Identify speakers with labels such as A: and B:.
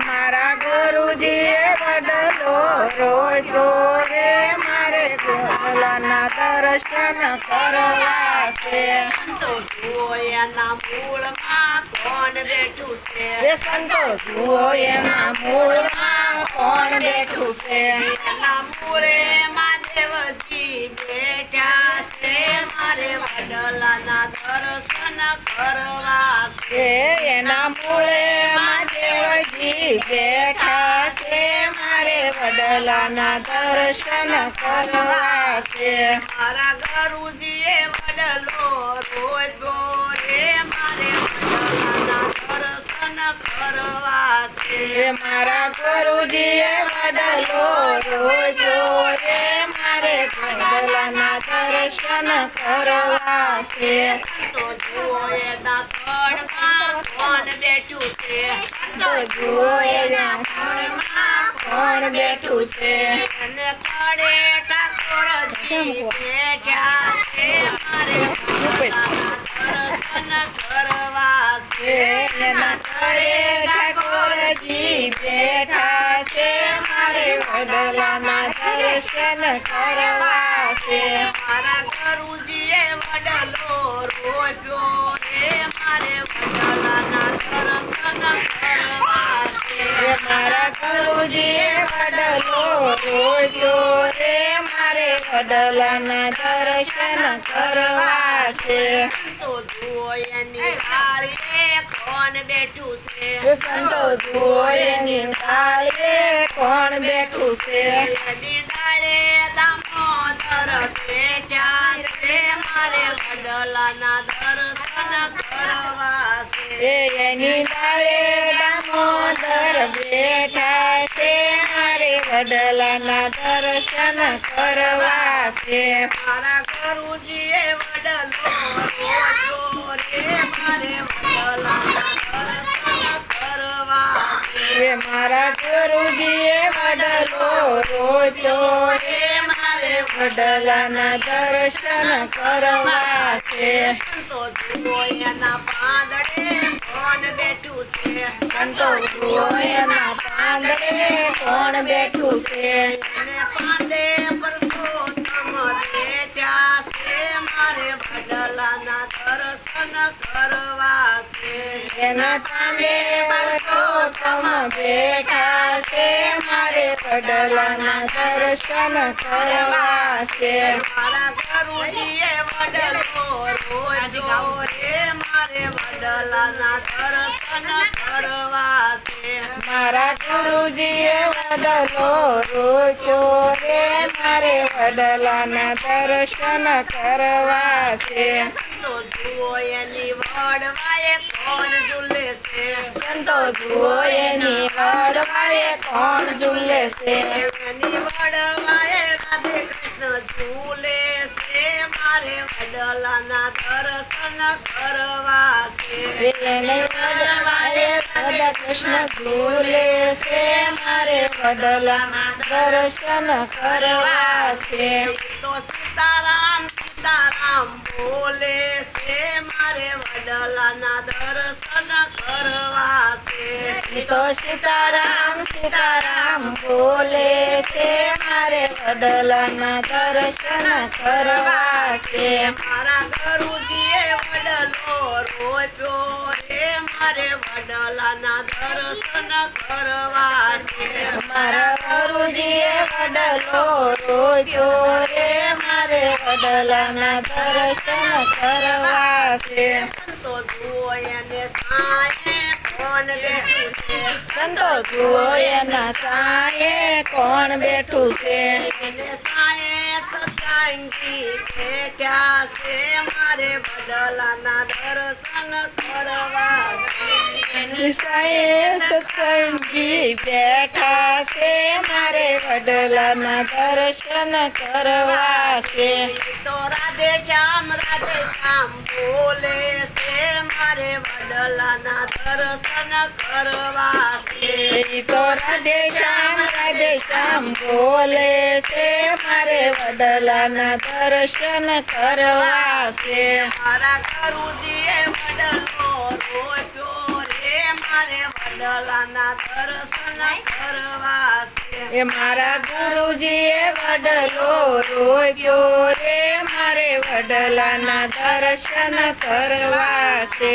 A: મારા ગુરુજીએ વડલો રોજો રે મારે ગુલાના દર્શન કરવા છે
B: સંતો જુઓ એના મૂળમાં કોણ બેઠું છે?
A: સંતો જુઓ એના મૂળમાં કોણ બેઠું છે?
B: એના મૂળે મહાદેવજી મારે વડલાના દર્શન કરવા છે.
A: એના મૂળે મહાદેવજી બેઠા છે. મારે વડલાના દર્શન કરવા છે.
B: મારા ગુરુજીએ વડલો રોપ્યો રે મારે વડલાના દર્શન કરવા છે.
A: મારા ગુરુજીએ વડલો રોજો રે દર્શન કરવા છે
B: તો જુઓ એના થડમાં કોણ બેઠું છે
A: તો જુઓ એના ફળમાં કોણ બેઠું છે
B: અને થડે ઠાકોરજી બેઠા છે મારે દર્શન કરવા છે
A: એના તળે ઠાકોરજી બેઠા છે મારે વડલાના દર્શન કરવા છે
B: મારા ગુરુજીએ વડલો રોપ્યો. રે મારે વડલાના દર્શન કરવા છે
A: મારા ગુરુજીએ વડલો રોપ્યો. મારે વડલાના દર્શન કરવા છે
B: તો જુઓ એની કોણ બેઠું છે
A: સંતો જુઓ એની કોણ બેઠું છે
B: એની ડાળે દામોદર બેઠા છે મારે વડલાના દર્શન કરવા છે
A: એ એની ડાળે દામોદર બેઠા વડલાના દર્શન કરવા છે
B: મારા ગુરુજીએ વડલો રે મારે વડલાના કરવા છે
A: મારા ગુરુજીએ વડલો રોજો રે મારે વડલાના દર્શન કરવા છે
B: તો જુઓ એના પાંદડે
A: એના
B: પાંદે બેઠા મારે વડલાના કરવા છે.
A: એના પાંદે પરસોત્તમ બેઠા છે. મારે વડલાના દર્શન કરવા છે.
B: મારા ગુરુજીએ વડલો રોજો રે. વડલાના દર્શન કરવા છે
A: મારા ગુરુજીએ વડલો રોક્યો રે મારે વડલાના દર્શન કરવા છે
B: સંતો જુઓ એની વડવાએ કોણ ઝૂલે છે
A: સંતો જુઓ એની વડવાએ કોણ ઝૂલે છે
B: એની વડવાએ રાધે કૃષ્ણ ઝૂલે. મારે વડલાના દર્શન કરવા છે.
A: કૃષ્ણ ભૂલે છે. મારે વડલાના દર્શન કરવા છે.
B: તો સીતારામ સીતારામ બોલે છે. મારે વડલાના દર્શન કરવા
A: ઈ તો સીતારામ સીતારામ બોલે છે મારે વડલાના દર્શન કરવા છે
B: મારા ગુરુજીએ વડલો રોપ્યો રે મારે વડલાના દર્શન કરવા છે
A: મારા ગુરુજીએ વડલો રોપ્યો રે મારે વડલાના દર્શન કરવા છે
B: સંતો જુઓ એને સાયે કોણ બેઠું છે
A: સંતો જુઓ એના સાયે કોણ બેઠું છે?
B: સાયે સત્સંગી બેઠા છે મારે બદલાના દર્શન કરવા.
A: સાયે સત્સંગી બેઠા છે મારે વડલાના દર્શન કરવા છે.
B: તો રાધે શ્યામ રાધે શ્યામ બોલે છે મારે વડલાના દર્શન કરવા છે.
A: તો રાધે શ્યામ રાધે શ્યામ બોલે છે મારે વડલાના દર્શન કરવા છે.
B: મારા ગુરુજીએ વડલો રોપ્યો મારે વડલાના દર્શન કરવા છે
A: એ મારા ગુરુજીએ વડલો રોપ્યો રે મારે વડલાના દર્શન કરવા છે